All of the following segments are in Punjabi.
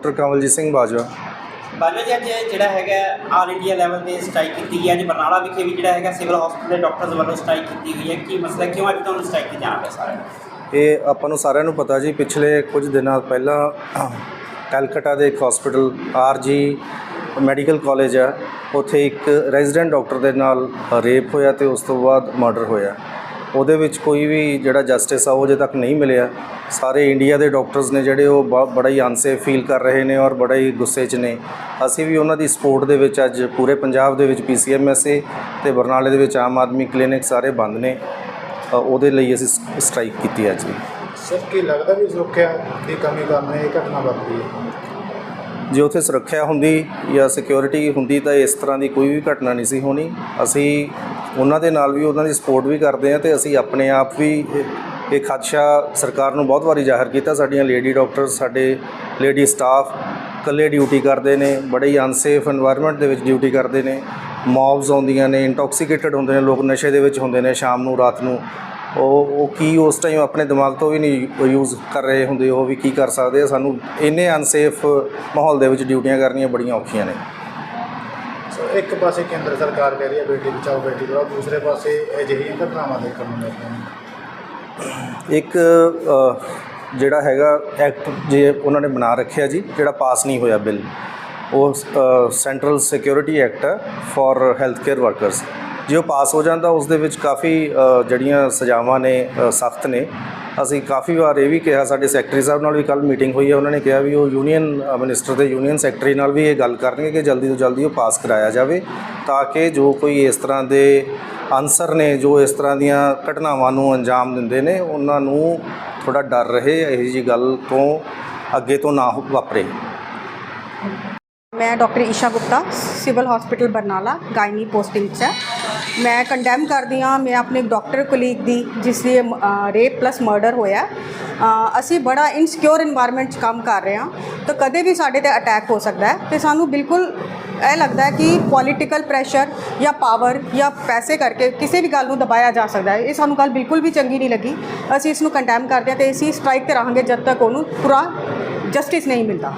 ਡਾਕਟਰ ਕਮਲਜੀਤ ਸਿੰਘ ਬਾਜਵਾ। ਬਾਜਵਾ ਜੀ ਅੱਜ ਜਿਹੜਾ ਹੈਗਾ ਆਲ ਇੰਡੀਆ ਲੈਵਲ ਤੇ ਸਟ੍ਰਾਈਕ ਕੀਤੀ ਗਈ ਹੈ। ਅੱਜ ਬਰਨਾਲਾ ਵਿਖੇ ਵੀ ਜਿਹੜਾ ਹੈਗਾ ਸਿਵਲ ਹਸਪੀਟਲ ਦੇ ਡਾਕਟਰਸ ਵੱਲੋਂ ਸਟ੍ਰਾਈਕ ਕੀਤੀ ਗਈ ਹੈ। ਕੀ ਮਸਲਾ ਕਿਉਂ ਅੱਜ ਤੁਹਾਨੂੰ ਸਟ੍ਰਾਈਕ ਤੇ ਜਾਣਾ ਪਿਆ ਸਾਰਿਆਂ ਨੂੰ? ਇਹ ਆਪਾਂ ਨੂੰ ਸਾਰਿਆਂ ਨੂੰ ਪਤਾ ਜੀ ਪਿਛਲੇ ਕੁਝ ਦਿਨਾਂ ਪਹਿਲਾਂ ਕਲਕੱਤਾ ਦੇ ਇੱਕ ਹਸਪੀਟਲ ਆਰਜੀ ਮੈਡੀਕਲ ਕਾਲਜ ਆ ਉੱਥੇ ਇੱਕ ਰੈਜ਼ੀਡੈਂਟ ਡਾਕਟਰ ਦੇ ਨਾਲ ਰੇਪ ਹੋਇਆ ਤੇ ਉਸ ਤੋਂ ਬਾਅਦ ਮਰਡਰ ਹੋਇਆ। ਉਹਦੇ ਵਿੱਚ ਕੋਈ ਵੀ ਜਿਹੜਾ ਜਸਟਿਸ ਆ ਉਹ ਅਜੇ ਤੱਕ ਨਹੀਂ ਮਿਲਿਆ। ਸਾਰੇ ਇੰਡੀਆ ਦੇ ਡਾਕਟਰਸ ਨੇ ਜਿਹੜੇ ਉਹ ਬੜਾ ਹੀ ਅਨਸੇਫ ਫੀਲ ਕਰ ਰਹੇ ਨੇ ਔਰ ਬੜਾ ਹੀ ਗੁੱਸੇ 'ਚ ਨੇ। ਅਸੀਂ ਵੀ ਉਹਨਾਂ ਦੀ ਸਪੋਰਟ ਦੇ ਵਿੱਚ ਅੱਜ ਪੂਰੇ ਪੰਜਾਬ ਦੇ ਵਿੱਚ ਪੀਸੀਐਮਐਸਏ ਤੇ ਬਰਨਾਲੇ ਦੇ ਵਿੱਚ ਆਮ ਆਦਮੀ ਕਲੀਨਿਕ ਸਾਰੇ ਬੰਦ ਨੇ। ਉਹਦੇ ਲਈ ਅਸੀਂ ਸਟ੍ਰਾਈਕ ਕੀਤੀ ਅੱਜ ਸਰ ਕੀ ਲੱਗਦਾ ਵੀ ਸੁਰੱਖਿਆ ਦੀ ਕਮੀ ਕਾਰਨ ਇਹ ਘਟਨਾ ਵਾਪਰੀ ਹੈ? ਜੇ ਉੱਥੇ ਸੁਰੱਖਿਆ ਹੁੰਦੀ ਜਾਂ ਸਿਕਿਉਰਿਟੀ ਹੁੰਦੀ ਤਾਂ ਇਸ ਤਰ੍ਹਾਂ ਦੀ ਕੋਈ ਵੀ ਘਟਨਾ ਨਹੀਂ ਸੀ ਹੋਣੀ। ਅਸੀਂ ਉਹਨਾਂ ਦੇ ਨਾਲ ਵੀ ਉਹਨਾਂ ਦੀ ਸਪੋਰਟ ਵੀ ਕਰਦੇ ਆ ਤੇ ਅਸੀਂ ਆਪਣੇ ਆਪ ਵੀ ਇਹ ਖਦਸ਼ਾ ਸਰਕਾਰ ਨੂੰ ਬਹੁਤ ਵਾਰੀ ਜ਼ਾਹਰ ਕੀਤਾ। ਸਾਡੀਆਂ ਲੇਡੀ ਡਾਕਟਰ ਸਾਡੇ ਲੇਡੀ ਸਟਾਫ ਇਕੱਲੇ ਡਿਊਟੀ ਕਰਦੇ ਨੇ, ਬੜੇ ਹੀ ਅਨਸੇਫ এনवायरमेंट ਦੇ ਵਿੱਚ ਡਿਊਟੀ ਕਰਦੇ ਨੇ। ਮੌਬਸ ਆਉਂਦੀਆਂ ਨੇ ਇੰਟੌਕਸੀਕੇਟਡ ਹੁੰਦੇ ਨੇ, ਲੋਕ ਨਸ਼ੇ ਦੇ ਵਿੱਚ ਹੁੰਦੇ ਨੇ ਸ਼ਾਮ ਨੂੰ, ਰਾਤ ਨੂੰ। ਉਹ ਉਹ ਕੀ ਉਸ ਟਾਈਮ ਆਪਣੇ ਦਿਮਾਗ ਤੋਂ ਵੀ ਨਹੀਂ ਯੂਜ਼ ਕਰ ਰਹੇ ਹੁੰਦੇ, ਉਹ ਵੀ ਕੀ ਕਰ ਸਕਦੇ ਆ। ਸਾਨੂੰ ਇੰਨੇ ਅਨਸੇਫ ਮਾਹੌਲ ਦੇ ਵਿੱਚ ਡਿਊਟੀਆਂ ਕਰਨੀਆਂ ਬੜੀਆਂ ਔਖੀਆਂ ਨੇ। ਇੱਕ ਪਾਸੇ ਕੇਂਦਰ ਸਰਕਾਰ ਕਹਿ ਰਹੀ ਹੈ, ਬੇਟੀ ਬਚਾਓ, ਬੇਟੀ ਪੜਾਓ ਦੂਸਰੇ ਪਾਸੇ ਅਜਿਹੀਆਂ ਘਟਨਾਵਾਂ ਦੇਖਣ ਨੂੰ ਮਿਲਦੀਆਂ ਨੇ। ਇੱਕ ਜਿਹੜਾ ਹੈਗਾ ਐਕਟ ਜੇ ਉਹਨਾਂ ਨੇ ਬਣਾ ਰੱਖਿਆ ਜੀ, ਜਿਹੜਾ ਪਾਸ ਨਹੀਂ ਹੋਇਆ ਬਿੱਲ, ਉਹ ਸੈਂਟਰਲ ਸਿਕਿਉਰਿਟੀ ਐਕਟ ਹੈ ਫॉर ਹੈਲਥ ਕੇਅਰ ਵਰਕਰਸ ਜੇ ਉਹ ਪਾਸ ਹੋ ਜਾਂਦਾ, ਉਸ ਦੇ ਵਿੱਚ ਕਾਫੀ ਜਿਹੜੀਆਂ ਸਜ਼ਾਵਾਂ ਨੇ ਸਖਤ ਨੇ ਅਸੀਂ ਕਾਫੀ ਵਾਰ ਇਹ ਵੀ ਕਿਹਾ, ਸਾਡੇ ਸੈਕਟਰੀ ਸਾਹਿਬ ਨਾਲ ਵੀ ਕੱਲ ਮੀਟਿੰਗ ਹੋਈ ਹੈ, ਉਹਨਾਂ ਨੇ ਕਿਹਾ ਵੀ ਉਹ ਯੂਨੀਅਨ ਮਿਨਿਸਟਰ ਤੇ ਯੂਨੀਅਨ ਸੈਕਟਰੀ ਨਾਲ ਵੀ ਇਹ ਗੱਲ ਕਰਨਗੇ ਕਿ ਜਲਦੀ ਤੋਂ ਜਲਦੀ ਉਹ ਪਾਸ ਕਰਾਇਆ ਜਾਵੇ ਤਾਂ ਕਿ ਜੋ ਕੋਈ ਇਸ ਤਰ੍ਹਾਂ ਦੇ ਅਨਸਰ ਨੇ, ਜੋ ਇਸ ਤਰ੍ਹਾਂ ਦੀਆਂ ਘਟਨਾਵਾਂ ਨੂੰ ਅੰਜਾਮ ਦਿੰਦੇ ਨੇ, ਉਹਨਾਂ ਨੂੰ ਥੋੜਾ ਡਰ ਰਹੇ, ਇਹੋ ਜੀ ਗੱਲ ਤੋਂ ਅੱਗੇ ਤੋਂ ਨਾ ਵਾਪਰੇ। ਮੈਂ doctor Isha Gupta, civil hospital Barnala, gynae posting 'ਚ। ਹੈ ਮੈਂ ਕੰਡੈਮ ਕਰਦੀ ਆ ਮੈਂ ਆਪਣੇ ਡਾਕਟਰ ਕੁਲੀਗ ਦੀ, ਜਿਸ ਦੀ ਰੇਪ ਪਲਸ ਮਰਡਰ ਹੋਇਆ ਅਸੀਂ ਬੜਾ ਇਨਸਿਕਿਓਰ এনवायरमेंट 'ਚ ਕੰਮ ਕਰ ਰਹੇ ਆ ਤਾਂ ਕਦੇ ਵੀ ਸਾਡੇ ਤੇ ਅਟੈਕ ਹੋ ਸਕਦਾ ਹੈ, ਤੇ ਸਾਨੂੰ ਬਿਲਕੁਲ ਇਹ ਲੱਗਦਾ ਹੈ ਕਿ ਪੋਲਿਟੀਕਲ ਪ੍ਰੈਸ਼ਰ ਜਾਂ ਪਾਵਰ ਜਾਂ ਪੈਸੇ ਕਰਕੇ ਕਿਸੇ ਵੀ ਗੱਲ ਨੂੰ ਦਬਾਇਆ ਜਾ ਸਕਦਾ ਹੈ, ਇਹ ਸਾਨੂੰ ਗੱਲ ਬਿਲਕੁਲ ਵੀ ਚੰਗੀ ਨਹੀਂ ਲੱਗੀ, ਅਸੀਂ ਇਸ ਨੂੰ ਕੰਡੈਮ ਕਰਦੇ ਹਾਂ ਤੇ ਅਸੀਂ ਸਟ੍ਰਾਈਕ ਤੇ ਰਹਾਂਗੇ ਜਦ ਤੱਕ ਉਹਨੂੰ ਪੂਰਾ ਜਸਟਿਸ ਨਹੀਂ ਮਿਲਦਾ।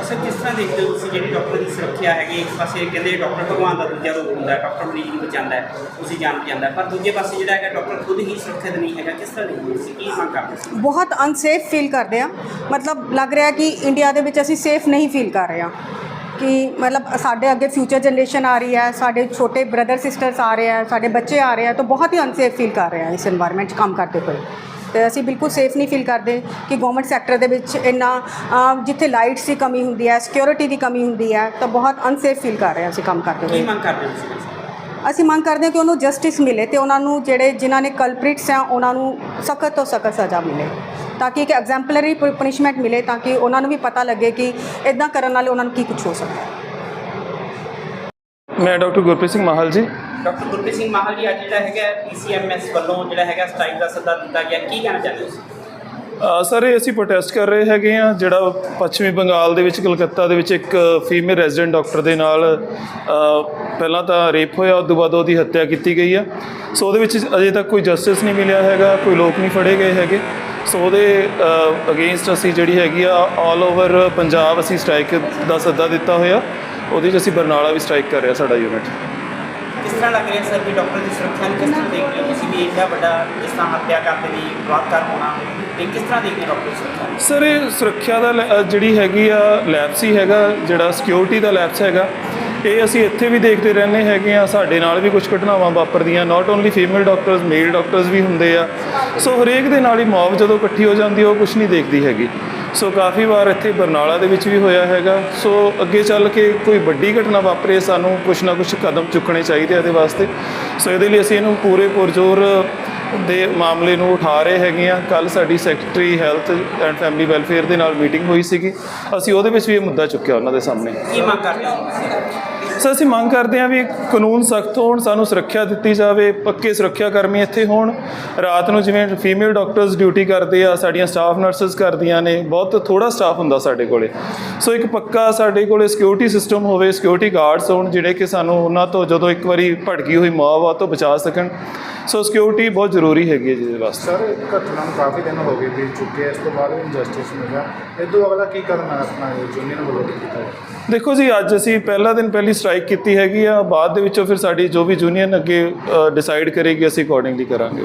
ਅਸਰ ਕਿਸ ਤਰ੍ਹਾਂ ਦੇਖਦੇ ਹੋ ਤੁਸੀਂ ਜਿਹੜੀ ਡਾਕਟਰ ਦੀ ਸੁਰੱਖਿਆ ਹੈਗੀ? ਇੱਕ ਪਾਸੇ ਕਹਿੰਦੇ ਡਾਕਟਰ ਭਗਵਾਨ ਦਾ ਦੂਜਾ ਰੂਪ ਹੁੰਦਾ ਡਾਕਟਰ ਮਰੀਜ਼ ਨੂੰ ਬਚਾਉਂਦਾ ਤੁਸੀਂ ਜਾਣ ਬਚਾਉਂਦਾ ਪਰ ਦੂਜੇ ਪਾਸੇ ਜਿਹੜਾ ਹੈਗਾ ਡਾਕਟਰ ਖੁਦ ਹੀ ਸੁਰੱਖਿਅਤ ਨਹੀਂ ਹੈਗਾ। ਕਿਸ ਤਰ੍ਹਾਂ ਦੇਖਦੇ ਤੁਸੀਂ? ਕੀ ਮੰਗ ਕਰਦੇ ਸੀ ਬਹੁਤ ਅਨਸੇਫ ਫੀਲ ਕਰਦੇ ਆ ਮਤਲਬ ਲੱਗ ਰਿਹਾ ਕਿ ਇੰਡੀਆ ਦੇ ਵਿੱਚ ਅਸੀਂ ਸੇਫ ਨਹੀਂ ਫੀਲ ਕਰ ਰਹੇ ਆ ਕਿ ਮਤਲਬ ਸਾਡੇ ਅੱਗੇ ਫਿਊਚਰ ਜਨਰੇਸ਼ਨ ਆ ਰਹੀ ਹੈ, ਸਾਡੇ ਛੋਟੇ ਬ੍ਰਦਰ ਸਿਸਟਰਸ ਆ ਰਹੇ ਆ ਸਾਡੇ ਬੱਚੇ ਆ ਰਹੇ ਆ ਤਾਂ ਬਹੁਤ ਹੀ ਅਨਸੇਫ ਫੀਲ ਕਰ ਰਹੇ ਆ ਇਸ এনवायरमेंट 'ਚ ਕੰਮ ਕਰਦੇ ਹੋਏ। ਤੇ ਅਸੀਂ ਬਿਲਕੁਲ ਸੇਫ ਨਹੀਂ ਫੀਲ ਕਰਦੇ ਕਿ ਗਵਰਨਮੈਂਟ ਸੈਕਟਰ ਦੇ ਵਿੱਚ ਇੰਨਾ ਜਿੱਥੇ ਲਾਈਟਸ ਦੀ ਕਮੀ ਹੁੰਦੀ ਹੈ ਸਿਕਿਉਰਿਟੀ ਦੀ ਕਮੀ ਹੁੰਦੀ ਹੈ ਤਾਂ ਬਹੁਤ ਅਨਸੇਫ ਫੀਲ ਕਰ ਰਹੇ ਹਾਂ ਅਸੀਂ ਕੰਮ ਕਰਦੇ ਕੀ ਹੋਏ ਮੰਗ ਕਰਦੇ ਹੋ ਅਸੀਂ ਮੰਗ ਕਰਦੇ ਹਾਂ ਕਿ ਉਹਨੂੰ ਜਸਟਿਸ ਮਿਲੇ ਤੇ ਉਹਨਾਂ ਨੂੰ ਜਿਹੜੇ ਜਿਨ੍ਹਾਂ ਨੇ ਕਲਪ੍ਰਿਟਸ ਆ ਉਹਨਾਂ ਨੂੰ ਸਖਤ ਤੋਂ ਸਖਤ ਸਜ਼ਾ ਮਿਲੇ। ਤਾਂ ਕਿ ਇੱਕ ਐਗਜ਼ੈਂਪਲਰੀ ਪਨਿਸ਼ਮੈਂਟ ਮਿਲੇ ਤਾਂ ਕਿ ਉਹਨਾਂ ਨੂੰ ਵੀ ਪਤਾ ਲੱਗੇ ਕਿ ਇਦਾਂ ਕਰਨ ਨਾਲ ਉਹਨਾਂ ਨੂੰ ਕੀ ਕੁਝ ਹੋ ਸਕਦਾ ਹੈ। ਮੈਂ ਡਾਕਟਰ ਗੁਰਪ੍ਰੀਤ ਸਿੰਘ ਮਾਹਲ ਜੀ। ਡਾਕਟਰ ਗੁਰਪ੍ਰੀਤ ਸਿੰਘ ਮਾਹਲ ਜੀ ਅੱਜ ਜਿਹੜਾ ਹੈਗਾ ਪੀਸੀਐਮਐਸ ਵੱਲੋਂ ਜਿਹੜਾ ਹੈਗਾ ਸਟ੍ਰਾਈਕ ਦਾ ਸੱਦਾ ਦਿੱਤਾ ਗਿਆ। ਕੀ ਕਹਿਣਾ ਚਾਹੁੰਦੇ ਹੋ ਸਰ ਇਹ ਅਸੀਂ ਪ੍ਰੋਟੈਸਟ ਕਰ ਰਹੇ ਹੈਗੇ ਆ ਜਿਹੜਾ ਪੱਛਮੀ ਬੰਗਾਲ ਦੇ ਵਿੱਚ ਕਲਕੱਤਾ ਦੇ ਵਿੱਚ ਇੱਕ ਫੀਮੇਲ ਰੈਜ਼ੀਡੈਂਟ ਡਾਕਟਰ ਦੇ ਨਾਲ ਪਹਿਲਾਂ ਤਾਂ ਰੇਪ ਹੋਇਆ ਉਸ ਤੋਂ ਬਾਅਦ ਉਹਦੀ ਹੱਤਿਆ ਕੀਤੀ ਗਈ ਆ। ਸੋ ਉਹਦੇ ਵਿੱਚ ਅਜੇ ਤੱਕ ਕੋਈ ਜਸਟਿਸ ਨਹੀਂ ਮਿਲਿਆ ਹੈਗਾ ਕੋਈ ਲੋਕ ਨਹੀਂ ਫੜੇ ਗਏ ਹੈਗੇ। ਸੋ ਉਹਦੇ ਅਗੇਂਸਟ ਅਸੀਂ ਜਿਹੜੀ ਹੈਗੀ ਆ ਆਲ ਓਵਰ ਪੰਜਾਬ ਅਸੀਂ ਸਟ੍ਰਾਈਕ ਦਾ ਸੱਦਾ ਦਿੱਤਾ ਹੋਇਆ। ਉਹਦੇ 'ਚ ਅਸੀਂ ਬਰਨਾਲਾ ਵੀ ਸਟ੍ਰਾਈਕ ਕਰ ਰਿਹਾ ਸਾਡਾ ਯੂਨਿਟ ਕਿਸ ਤਰ੍ਹਾਂ ਲੱਗ ਰਿਹਾ ਸਰ ਵੀ ਡਾਕਟਰ ਦੀ ਸੁਰੱਖਿਆ ਨੂੰ ਕਿਸ ਤਰ੍ਹਾਂ ਦੇਖਦੇ ਹੋ ਤੁਸੀਂ ਵੀ ਇੰਨਾ ਵੱਡਾ ਜਿਸ ਤਰ੍ਹਾਂ ਹੱਤਿਆ ਕਰਦੇ ਦੀ ਬਲਾਤਕਾਰ ਹੋਣਾ ਤੇ ਕਿਸ ਤਰ੍ਹਾਂ ਦੇਖਦੇ ਹੋ ਡਾਕਟਰ ਦੀ ਸੁਰੱਖਿਆ ਨੂੰ? ਸਰ ਇਹ ਸੁਰੱਖਿਆ ਦਾ ਲੈ- ਜਿਹੜੀ ਹੈਗੀ ਆ ਲੈਪਸ ਹੀ ਹੈਗਾ ਜਿਹੜਾ ਸਿਕਿਉਰਿਟੀ ਦਾ ਲੈਪਸ ਹੈਗਾ ਇਹ ਅਸੀਂ ਇੱਥੇ ਵੀ ਦੇਖਦੇ ਰਹਿੰਦੇ ਹੈਗੇ ਆ। ਸਾਡੇ ਨਾਲ ਵੀ ਕੁਝ ਘਟਨਾਵਾਂ ਵਾਪਰਦੀਆਂ। Not only female doctors male doctors ਵੀ ਹੁੰਦੇ ਆ। ਸੋ ਹਰੇਕ ਦੇ ਨਾਲ ਹੀ ਮੌਬ ਜਦੋਂ ਇਕੱਠੀ ਹੋ ਜਾਂਦੀ ਉਹ ਕੁਝ ਨਹੀਂ ਦੇਖਦੀ ਹੈਗੀ। ਸੋ ਕਾਫੀ ਵਾਰ ਇੱਥੇ ਬਰਨਾਲਾ ਦੇ ਵਿੱਚ ਵੀ ਹੋਇਆ ਹੈਗਾ। ਸੋ ਅੱਗੇ ਚੱਲ ਕੇ ਕੋਈ ਵੱਡੀ ਘਟਨਾ ਵਾਪਰੇ, ਸਾਨੂੰ ਕੁਝ ਨਾ ਕੁਝ ਕਦਮ ਚੁੱਕਣੇ ਚਾਹੀਦੇ ਆ ਇਹਦੇ ਵਾਸਤੇ। ਸੋ ਇਹਦੇ ਲਈ ਅਸੀਂ ਇਹਨੂੰ ਪੂਰੇ ਪੁਰਜ਼ੋਰ ਦੇ ਮਾਮਲੇ ਨੂੰ ਉਠਾ ਰਹੇ ਹੈਗੇ ਆ। ਕੱਲ ਸਾਡੀ secretary health and family welfare ਦੇ ਨਾਲ ਮੀਟਿੰਗ ਹੋਈ ਸੀਗੀ। ਅਸੀਂ ਉਹਦੇ ਵਿੱਚ ਵੀ ਇਹ ਮੁੱਦਾ ਚੁੱਕਿਆ ਉਹਨਾਂ ਦੇ ਸਾਹਮਣੇ। ਕੀ ਮੰਗ ਕਰਦੇ ਹੋ? ਤੁਸੀਂ ਅਸੀਂ ਮੰਗ ਕਰਦੇ ਹਾਂ ਵੀ ਕਾਨੂੰਨ ਸਖਤ ਹੋਣ, ਸਾਨੂੰ ਸੁਰੱਖਿਆ ਦਿੱਤੀ ਜਾਵੇ, ਪੱਕੇ ਸੁਰੱਖਿਆ ਕਰਮੀ ਇੱਥੇ ਹੋਣ। ਰਾਤ ਨੂੰ ਜਿਵੇਂ ਫੀਮੇਲ ਡਾਕਟਰਸ ਡਿਊਟੀ ਕਰਦੇ ਆ, ਸਾਡੀਆਂ ਸਟਾਫ ਨਰਸਸ ਕਰਦੀਆਂ ਨੇ, ਬਹੁਤ ਥੋੜਾ ਸਟਾਫ ਹੁੰਦਾ ਸਾਡੇ ਕੋਲੇ। ਸੋ ਇੱਕ ਪੱਕਾ ਸਾਡੇ ਕੋਲੇ ਸਿਕਿਉਰਿਟੀ ਸਿਸਟਮ ਹੋਵੇ ਸਿਕਿਉਰਿਟੀ ਗਾਰਡਸ ਹੋਣ, ਜਿਹੜੇ ਕਿ ਸਾਨੂੰ ਉਹਨਾਂ ਤੋਂ ਜਦੋਂ ਇੱਕ ਵਾਰੀ ਭੜਕੀ ਹੋਈ ਮਾਵਾ ਤੋਂ ਬਚਾ ਸਕਣ। ਸੋ ਸਿਕਿਉਰਿਟੀ ਬਹੁਤ ਜ਼ਰੂਰੀ ਹੈਗੀ ਹੈ ਜਿਹਦੇ ਵਾਸਤੇ। ਸਰ ਘਟਨਾ ਨੂੰ ਕਾਫੀ ਦਿਨ ਹੋ ਗਏ ਬੀਤ ਚੁੱਕੇ ਇਸ ਤੋਂ ਬਾਅਦ ਵੀ ਇੰਜਸਟਿਸ ਮਿਲਿਆ। ਇਹ ਤੋਂ ਅਗਲਾ ਕੀ ਹੈ ਆਪਣਾ ਯੂਨੀਅਨ ਵੱਲੋਂ ਕੀਤਾ? ਦੇਖੋ ਜੀ ਅੱਜ ਅਸੀਂ ਪਹਿਲਾ ਦਿਨ ਪਹਿਲੀ ਸਟ੍ਰਾਈਕ ਕੀਤੀ ਹੈਗੀ ਆ ਬਾਅਦ ਦੇ ਵਿੱਚੋਂ ਫਿਰ ਸਾਡੀ ਜੋ ਵੀ ਯੂਨੀਅਨ ਅੱਗੇ ਡਿਸਾਈਡ ਕਰੇਗੀ ਅਸੀਂ ਅਕੋਰਡਿੰਗਲੀ ਕਰਾਂਗੇ।